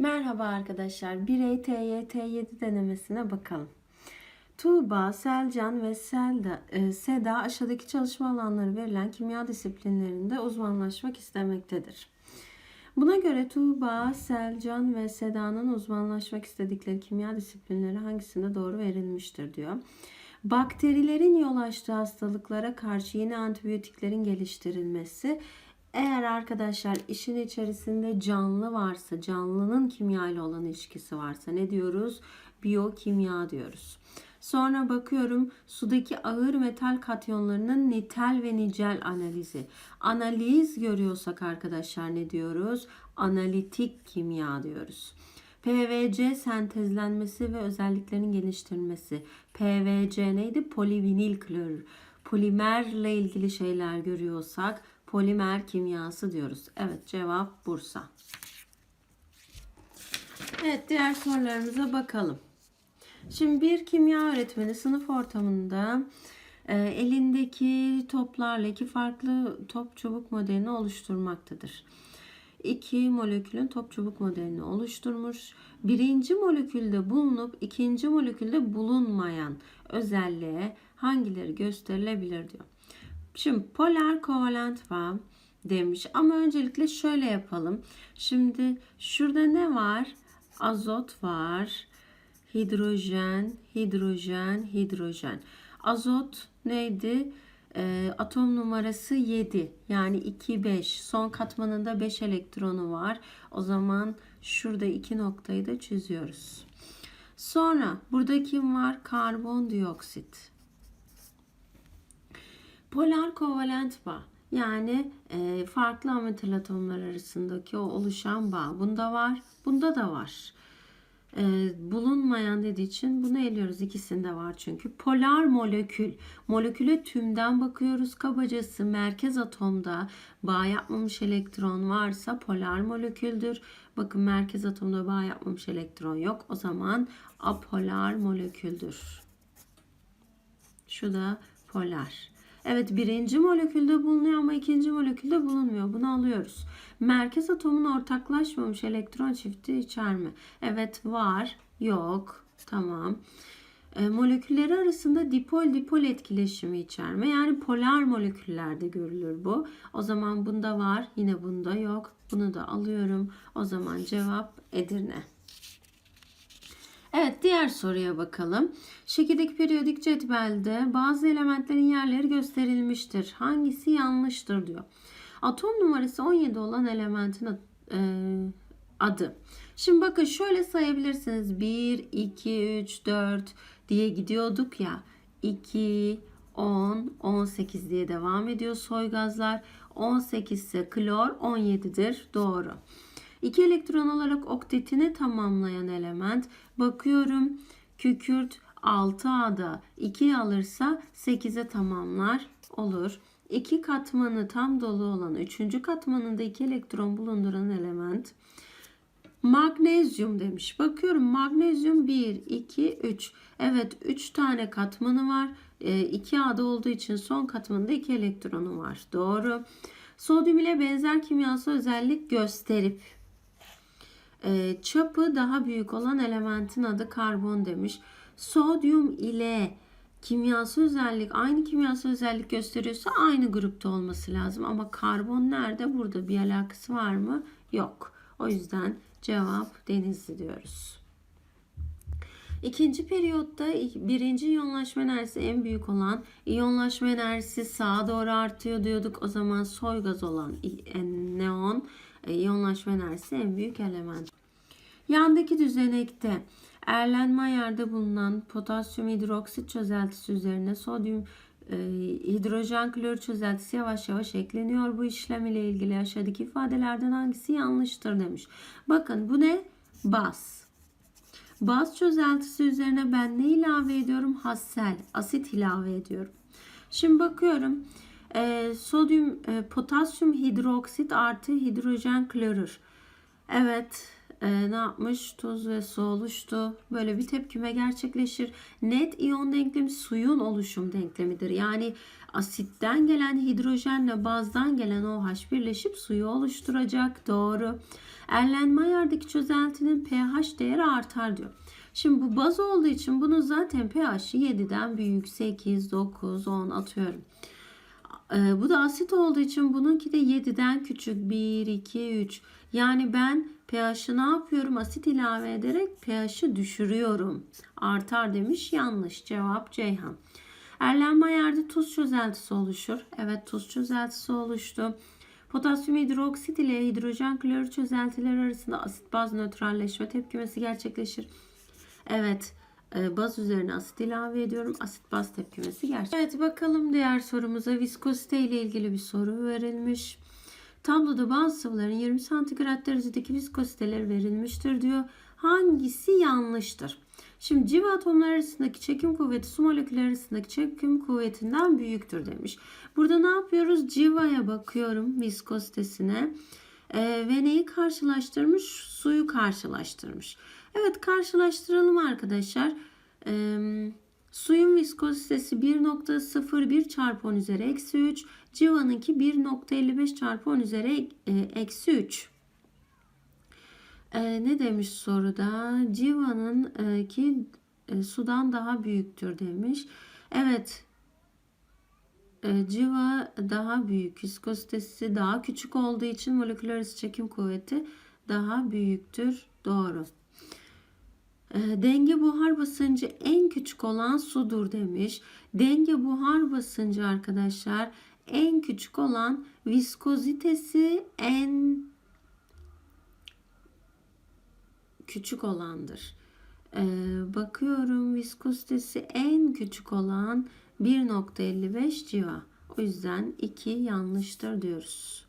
Merhaba arkadaşlar. Birey TYT7 denemesine bakalım. Tuğba, Selcan ve Selda, e, Seda aşağıdaki çalışma alanları verilen kimya disiplinlerinde uzmanlaşmak istemektedir. Buna göre Tuğba, Selcan ve Seda'nın uzmanlaşmak istedikleri kimya disiplinleri hangisinde doğru verilmiştir diyor. Bakterilerin yol açtığı hastalıklara karşı yeni antibiyotiklerin geliştirilmesi eğer arkadaşlar işin içerisinde canlı varsa, canlının kimya ile olan ilişkisi varsa ne diyoruz? Biyokimya diyoruz. Sonra bakıyorum sudaki ağır metal katyonlarının nitel ve nicel analizi. Analiz görüyorsak arkadaşlar ne diyoruz? Analitik kimya diyoruz. PVC sentezlenmesi ve özelliklerinin geliştirilmesi. PVC neydi? Polivinil klorür. Polimerle ilgili şeyler görüyorsak polimer kimyası diyoruz. Evet cevap Bursa. Evet diğer sorularımıza bakalım. Şimdi bir kimya öğretmeni sınıf ortamında e, elindeki toplarla iki farklı top çubuk modelini oluşturmaktadır. İki molekülün top çubuk modelini oluşturmuş. Birinci molekülde bulunup ikinci molekülde bulunmayan özelliğe hangileri gösterilebilir diyor. Şimdi polar kovalent bağ demiş ama öncelikle şöyle yapalım. Şimdi şurada ne var? Azot var. Hidrojen, hidrojen, hidrojen. Azot neydi? E, atom numarası 7 yani 2 5 son katmanında 5 elektronu var. O zaman şurada iki noktayı da çiziyoruz. Sonra burada kim var? Karbondioksit. Polar kovalent bağ yani e, farklı ametal atomlar arasındaki o oluşan bağ. Bunda var, bunda da var. E, bulunmayan dediği için bunu eliyoruz. İkisinde var çünkü. Polar molekül. Moleküle tümden bakıyoruz. Kabacası merkez atomda bağ yapmamış elektron varsa polar moleküldür. Bakın merkez atomda bağ yapmamış elektron yok. O zaman apolar moleküldür. Şu da polar. Evet birinci molekülde bulunuyor ama ikinci molekülde bulunmuyor. Bunu alıyoruz. Merkez atomun ortaklaşmamış elektron çifti içer mi? Evet var. Yok. Tamam. E, molekülleri arasında dipol dipol etkileşimi içer mi? Yani polar moleküllerde görülür bu. O zaman bunda var. Yine bunda yok. Bunu da alıyorum. O zaman cevap Edirne. Evet diğer soruya bakalım. Şekildeki periyodik cetvelde bazı elementlerin yerleri gösterilmiştir. Hangisi yanlıştır diyor. Atom numarası 17 olan elementin e, adı. Şimdi bakın şöyle sayabilirsiniz. 1, 2, 3, 4 diye gidiyorduk ya. 2, 10, 18 diye devam ediyor soy gazlar. 18 ise klor 17'dir. Doğru. 2 elektron olarak oktetini tamamlayan element. Bakıyorum kükürt 6A'da 2 alırsa 8'e tamamlar olur. 2 katmanı tam dolu olan 3. katmanında 2 elektron bulunduran element. Magnezyum demiş. Bakıyorum magnezyum 1, 2, 3. Evet 3 tane katmanı var. 2A'da olduğu için son katmanında 2 elektronu var. Doğru. Sodyum ile benzer kimyasal özellik gösterip e, çapı daha büyük olan elementin adı karbon demiş. Sodyum ile kimyasal özellik aynı kimyasal özellik gösteriyorsa aynı grupta olması lazım. Ama karbon nerede? Burada bir alakası var mı? Yok. O yüzden cevap denizli diyoruz. İkinci periyotta birinci iyonlaşma enerjisi en büyük olan iyonlaşma enerjisi sağa doğru artıyor diyorduk. O zaman soy gaz olan neon iyonlaşma enerjisi en büyük element. Yandaki düzenekte Erlenmeyer'de bulunan potasyum hidroksit çözeltisi üzerine sodyum e, hidrojen klor çözeltisi yavaş yavaş ekleniyor. Bu işlem ile ilgili aşağıdaki ifadelerden hangisi yanlıştır demiş. Bakın bu ne? Baz. Baz çözeltisi üzerine ben ne ilave ediyorum? Hassel, asit ilave ediyorum. Şimdi bakıyorum. E, sodyum, e, potasyum hidroksit artı hidrojen klorür. Evet, e, ne yapmış? Tuz ve su oluştu. Böyle bir tepkime gerçekleşir. Net iyon denklemi suyun oluşum denklemidir. Yani asitten gelen hidrojenle bazdan gelen OH birleşip suyu oluşturacak. Doğru. Erlenmeyer'deki çözeltinin pH değeri artar diyor. Şimdi bu baz olduğu için bunun zaten pH'i 7'den büyük 8, 9, 10 atıyorum. Ee, bu da asit olduğu için bununki de 7'den küçük 1, 2, 3. Yani ben pH'ı ne yapıyorum? Asit ilave ederek pH'ı düşürüyorum. Artar demiş. Yanlış. Cevap Ceyhan. Erlenmeyer'de tuz çözeltisi oluşur. Evet tuz çözeltisi oluştu. Potasyum hidroksit ile hidrojen klorür çözeltileri arasında asit baz nötralleşme tepkimesi gerçekleşir. Evet baz üzerine asit ilave ediyorum. Asit baz tepkimesi gerçek. Evet bakalım diğer sorumuza viskozite ile ilgili bir soru verilmiş. Tabloda bazı sıvıların 20 santigrat derecedeki viskoziteleri verilmiştir diyor. Hangisi yanlıştır? Şimdi civa atomlar arasındaki çekim kuvveti su molekülleri arasındaki çekim kuvvetinden büyüktür demiş. Burada ne yapıyoruz? Civa'ya bakıyorum viskozitesine. Ee, ve neyi karşılaştırmış? Suyu karşılaştırmış. Evet karşılaştıralım arkadaşlar. Ee, suyun viskozitesi 1.01 çarpı 10 üzeri eksi 3. Civa'nınki 1.55 çarpı 10 üzeri e, eksi 3. Ee, ne demiş soruda? Civa'nın e, ki e, sudan daha büyüktür demiş. Evet. E, civa daha büyük. Viskozitesi daha küçük olduğu için moleküler çekim kuvveti daha büyüktür. Doğru. E, denge buhar basıncı en küçük olan sudur demiş. Denge buhar basıncı arkadaşlar en küçük olan viskozitesi en küçük olandır. Ee, bakıyorum viskozitesi en küçük olan 1.55 civa. O yüzden 2 yanlıştır diyoruz.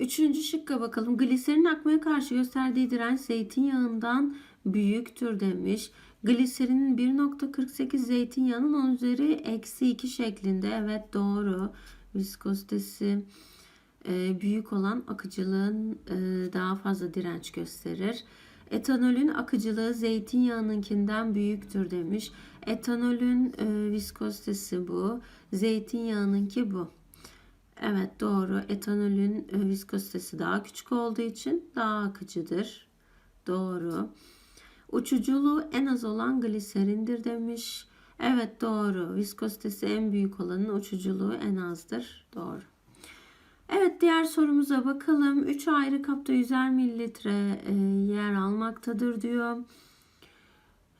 Üçüncü şıkka bakalım. Gliserin akmaya karşı gösterdiği direnç zeytinyağından büyüktür demiş. Gliserinin 1.48 zeytinyağının 10 üzeri eksi 2 şeklinde. Evet doğru. Viskozitesi e, büyük olan akıcılığın e, daha fazla direnç gösterir. Etanolün akıcılığı zeytinyağınınkinden büyüktür demiş. Etanolün e, viskozitesi bu. Zeytinyağınınki bu. Evet doğru. Etanolün viskozitesi daha küçük olduğu için daha akıcıdır. Doğru. Uçuculuğu en az olan gliserindir demiş. Evet doğru. Viskozitesi en büyük olanın uçuculuğu en azdır. Doğru. Evet diğer sorumuza bakalım. 3 ayrı kapta 100'er mililitre e, yer almaktadır diyor.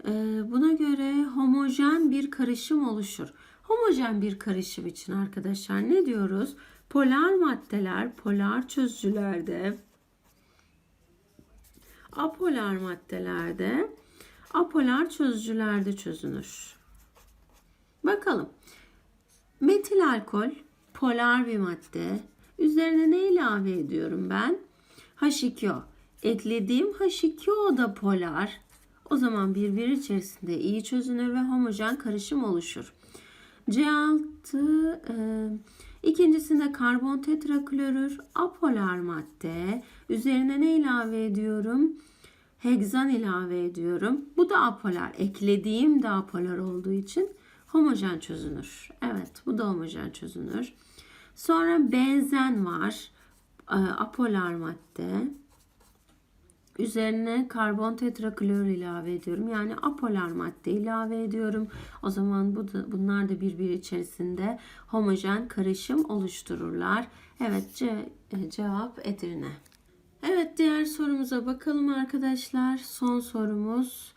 E, buna göre homojen bir karışım oluşur. Homojen bir karışım için arkadaşlar ne diyoruz? Polar maddeler polar çözücülerde apolar maddelerde apolar çözücülerde çözünür. Bakalım. Metil alkol polar bir madde. Üzerine ne ilave ediyorum ben? H2O. Eklediğim H2O da polar. O zaman birbiri içerisinde iyi çözünür ve homojen karışım oluşur. C6 e, ikincisinde karbon tetraklorür apolar madde. Üzerine ne ilave ediyorum? Hegzan ilave ediyorum. Bu da apolar. Eklediğim de apolar olduğu için homojen çözünür. Evet bu da homojen çözünür. Sonra benzen var. E, apolar madde. Üzerine karbon tetraklor ilave ediyorum. Yani apolar madde ilave ediyorum. O zaman bu da, bunlar da birbiri içerisinde homojen karışım oluştururlar. Evet ce, e, cevap Edirne. Evet diğer sorumuza bakalım arkadaşlar. Son sorumuz.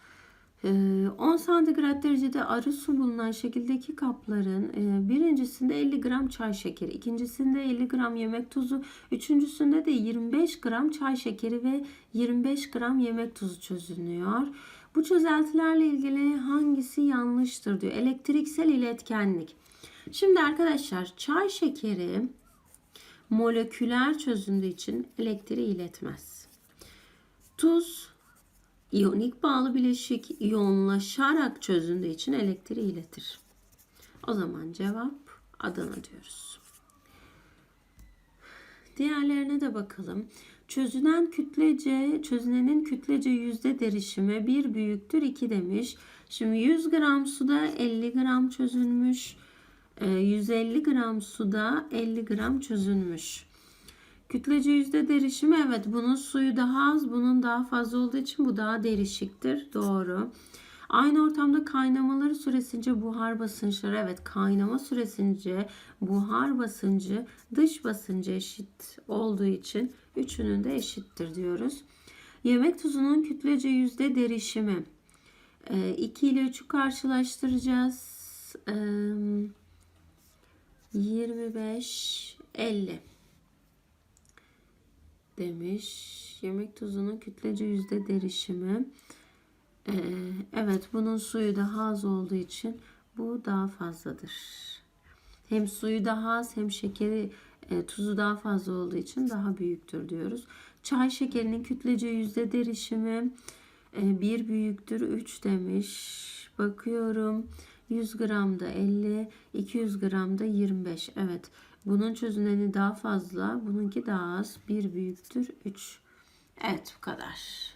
10 santigrat derecede arı su bulunan şekildeki kapların birincisinde 50 gram çay şekeri, ikincisinde 50 gram yemek tuzu, üçüncüsünde de 25 gram çay şekeri ve 25 gram yemek tuzu çözünüyor. Bu çözeltilerle ilgili hangisi yanlıştır diyor. Elektriksel iletkenlik. Şimdi arkadaşlar çay şekeri moleküler çözündüğü için elektriği iletmez. Tuz İyonik bağlı bileşik iyonlaşarak çözündüğü için elektriği iletir. O zaman cevap Adana diyoruz. Diğerlerine de bakalım. Çözünen kütlece, çözünenin kütlece yüzde derişimi 1 büyüktür 2 demiş. Şimdi 100 gram suda 50 gram çözülmüş. Ee, 150 gram suda 50 gram çözülmüş. Kütlece yüzde derişimi evet bunun suyu daha az bunun daha fazla olduğu için bu daha derişiktir. Doğru. Aynı ortamda kaynamaları süresince buhar basınçları evet kaynama süresince buhar basıncı dış basıncı eşit olduğu için üçünün de eşittir diyoruz. Yemek tuzunun kütlece yüzde derişimi 2 ile 3'ü karşılaştıracağız. Ee, 25 50 demiş. Yemek tuzunun kütlece yüzde derişimi. Ee, evet bunun suyu daha az olduğu için bu daha fazladır. Hem suyu daha az hem şekeri e, tuzu daha fazla olduğu için daha büyüktür diyoruz. Çay şekerinin kütlece yüzde derişimi e, 1 büyüktür 3 demiş. Bakıyorum 100 gramda 50, 200 gramda 25. Evet bunun çözüneni daha fazla, bununki daha az. 1 büyüktür 3. Evet bu kadar.